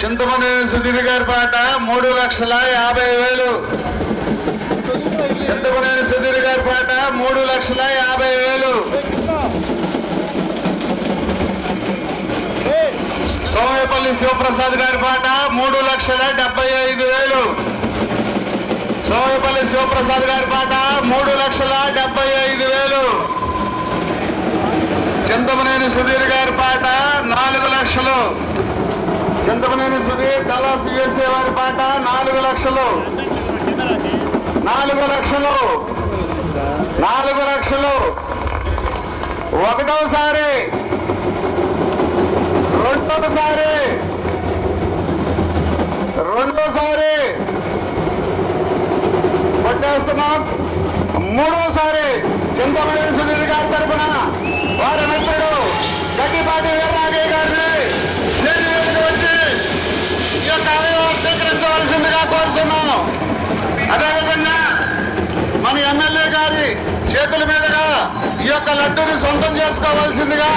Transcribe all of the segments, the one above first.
చింతమంది సుధీర్ గారి పాట మూడు లక్షల యాభై వేలు. చింతమనేని సుధీర్ గారి పాట మూడు లక్షల యాభై వేలు. సోమేపల్లి శివప్రసాద్ గారి పాట మూడు లక్షల డెబ్బై ఐదు వేలు. సోమేపల్లి శివప్రసాద్ గారి పాట మూడు లక్షల డెబ్బై ఐదు వేలు. చింతమనేని సుధీర్ గారి పాట నాలుగు లక్షలు. చింతమనేని సుధీర్ కళాసు వేసే వారి పాట. నాలుగు లక్షలు. నాలుగు లక్షలు. నాలుగు లక్షలు. ఒకటోసారి. రెండోసారి. రెండోసారి. కొట్టేస్తున్నాం. మూడోసారి. చింతమనేని అదేవిధంగా మన ఎమ్మెల్యే గారి చేతుల మీదుగా ఈ యొక్క లడ్డూని సొంతం చేసుకోవాల్సిందిగా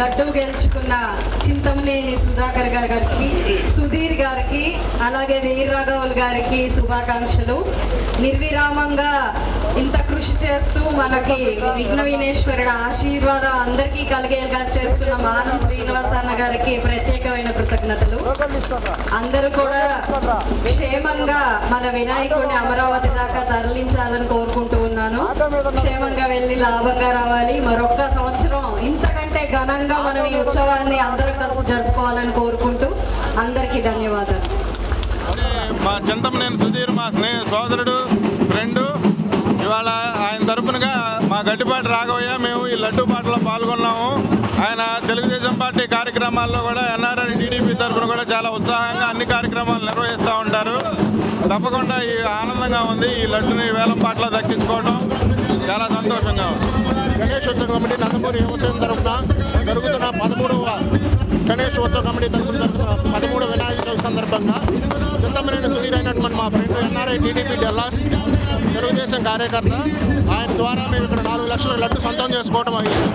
లడ్డు గెలుచుకున్న చింతమనేని సుధాకర్ గారికి సుధీర్ గారికి అలాగే వీరరాఘవులు గారికి శుభాకాంక్షలు. నిర్విరామంగా ఇంత కృషి చేస్తూ మనకి విఘ్న విఘ్నేశ్వరుడు ఆశీర్వాదం అందరికీ కలిగేలా చేస్తున్న మానం శ్రీనివాసన్న గారికి ప్రత్యేకమైన కృతజ్ఞతలు. అందరూ కూడా క్షేమంగా మన వినాయకుడిని అమరావతి దాకా తరలించాలని కోరుకుంటూ ఉన్నాను. క్షేమంగా వెళ్ళి లాభంగా రావాలి. మరొక్క సంవత్సరం ఇంతకంటే ఘనంగా మనం ఈ ఉత్సవాన్ని అందరం కలిసి జరుపుకోవాలని కోరుకుంటూ అందరికీ ధన్యవాదాలు. మా చింతమనేని సుధీర్ మా స్నేహ సోదరుడు ఫ్రెండు ఇవాళ ఆయన తరపునగా మా గట్టిపాటి రాఘవయ్య మేము ఈ లడ్డు పాటలో పాల్గొన్నాము. ఆయన తెలుగుదేశం పార్టీ కార్యక్రమాల్లో కూడా ఎన్ఆర్ఐ టీడీపీ తరపున కూడా చాలా ఉత్సాహంగా అన్ని కార్యక్రమాలు నిర్వహిస్తూ ఉంటారు. తప్పకుండా ఈ ఆనందంగా ఉంది ఈ లడ్డుని వేలం పాటలో దక్కించుకోవడం చాలా సంతోషంగా ఉంది. గణేశోత్సవ కమిటీ నందమూరి వ్యవసాయం తరఫున జరుగుతున్న పదమూడవ గణేష్ ఉత్సవ కమిటీ తరఫున జరుగుతున్న పదమూడవ వినాయక చవితి సందర్భంగా చింతమనేని సుధీర్ అయినటువంటి మా friend NRI TDP Dallas Telugu Desam కార్యకర్త. ఆయన ద్వారా మేము ఇక్కడ నాలుగు లక్షల లడ్డు సొంతం చేసుకోవడం అయింది.